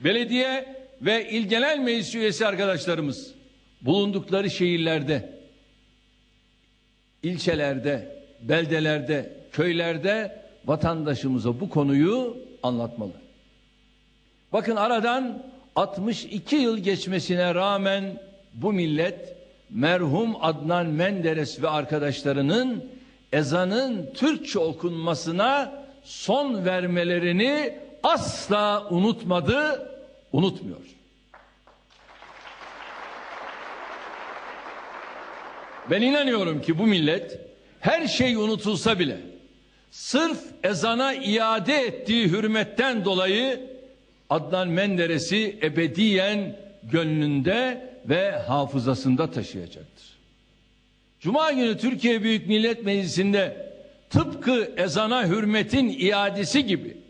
Belediye ve il genel meclis üyesi arkadaşlarımız bulundukları şehirlerde, ilçelerde, beldelerde, köylerde vatandaşımıza bu konuyu anlatmalı. Bakın aradan 62 yıl geçmesine rağmen bu millet merhum Adnan Menderes ve arkadaşlarının ezanın Türkçe okunmasına son vermelerini asla unutmadı, unutmuyor. Ben inanıyorum ki bu millet her şey unutulsa bile sırf ezana iade ettiği hürmetten dolayı Adnan Menderes'i ebediyen gönlünde ve hafızasında taşıyacaktır. Cuma günü Türkiye Büyük Millet Meclisi'nde tıpkı ezana hürmetin iadesi gibi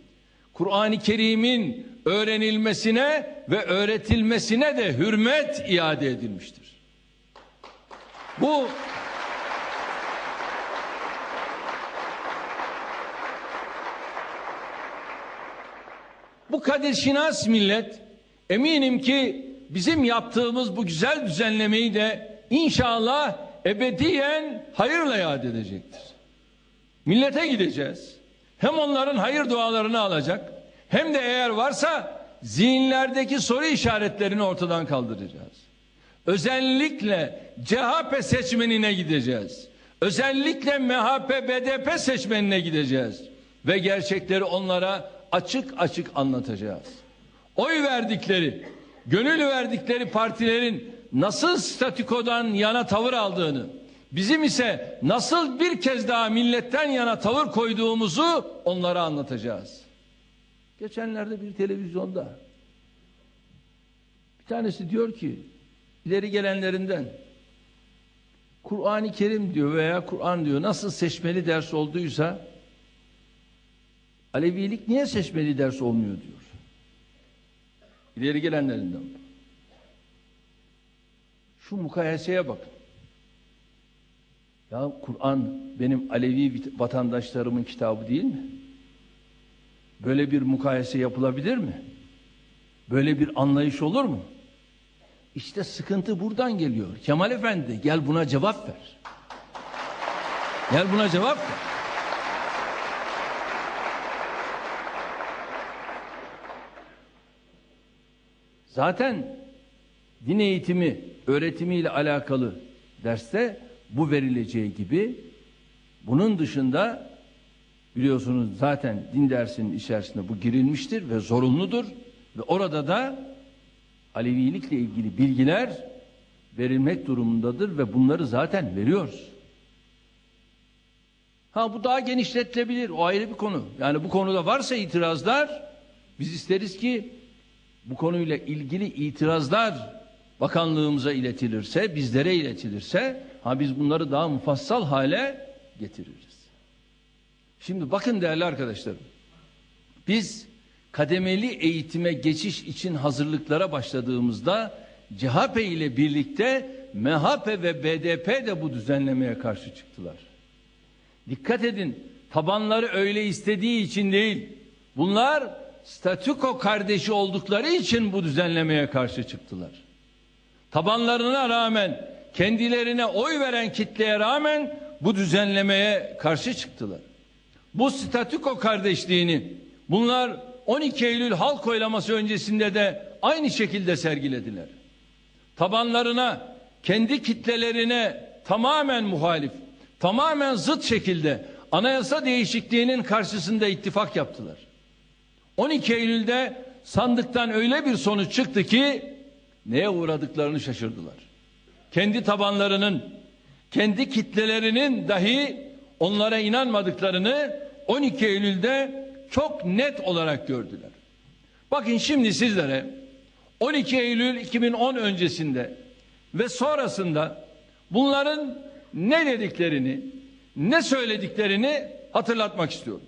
Kur'an-ı Kerim'in öğrenilmesine ve öğretilmesine de hürmet iade edilmiştir. Bu Bu Kadir Şinas millet eminim ki bizim yaptığımız bu güzel düzenlemeyi de inşallah ebediyen hayırla yad edecektir. Millete gideceğiz. Hem onların hayır dualarını alacak hem de eğer varsa zihinlerdeki soru işaretlerini ortadan kaldıracağız. Özellikle CHP seçmenine gideceğiz. Özellikle MHP BDP seçmenine gideceğiz ve gerçekleri onlara açık açık anlatacağız. Oy verdikleri, gönül verdikleri partilerin nasıl statikodan yana tavır aldığını, bizim ise nasıl bir kez daha milletten yana tavır koyduğumuzu onlara anlatacağız. Geçenlerde bir televizyonda bir tanesi diyor ki ileri gelenlerinden Kur'an-ı Kerim diyor veya Kur'an diyor nasıl seçmeli ders olduysa Alevilik niye seçmeli ders olmuyor diyor. İleri gelenlerinden. Şu mukayeseye bakın. Ya Kur'an benim Alevi vatandaşlarımın kitabı değil mi? Böyle bir mukayese yapılabilir mi? Böyle bir anlayış olur mu? İşte sıkıntı buradan geliyor. Kemal Efendi gel buna cevap ver. Gel buna cevap ver. Zaten din eğitimi, öğretimiyle alakalı derste bu verileceği gibi bunun dışında biliyorsunuz zaten din dersinin içerisinde bu girilmiştir ve zorunludur ve orada da Alevilikle ilgili bilgiler verilmek durumundadır ve bunları zaten veriyoruz. Ha bu daha genişletilebilir. O ayrı bir konu. Yani bu konuda varsa itirazlar biz isteriz ki bu konuyla ilgili itirazlar bakanlığımıza iletilirse, bizlere iletilirse ha biz bunları daha mufassal hale getiririz. Şimdi bakın değerli arkadaşlarım. Biz kademeli eğitime geçiş için hazırlıklara başladığımızda CHP ile birlikte MHP ve BDP de bu düzenlemeye karşı çıktılar. Dikkat edin tabanları öyle istediği için değil. Bunlar statüko kardeşi oldukları için bu düzenlemeye karşı çıktılar. Tabanlarına rağmen kendilerine oy veren kitleye rağmen bu düzenlemeye karşı çıktılar. Bu statüko kardeşliğini bunlar 12 Eylül halk oylaması öncesinde de aynı şekilde sergilediler. Tabanlarına, kendi kitlelerine tamamen muhalif, tamamen zıt şekilde anayasa değişikliğinin karşısında ittifak yaptılar. 12 Eylül'de sandıktan öyle bir sonuç çıktı ki neye uğradıklarını şaşırdılar. Kendi tabanlarının, kendi kitlelerinin dahi onlara inanmadıklarını 12 Eylül'de çok net olarak gördüler. Bakın şimdi sizlere 12 Eylül 2010 öncesinde ve sonrasında bunların ne dediklerini, ne söylediklerini hatırlatmak istiyorum.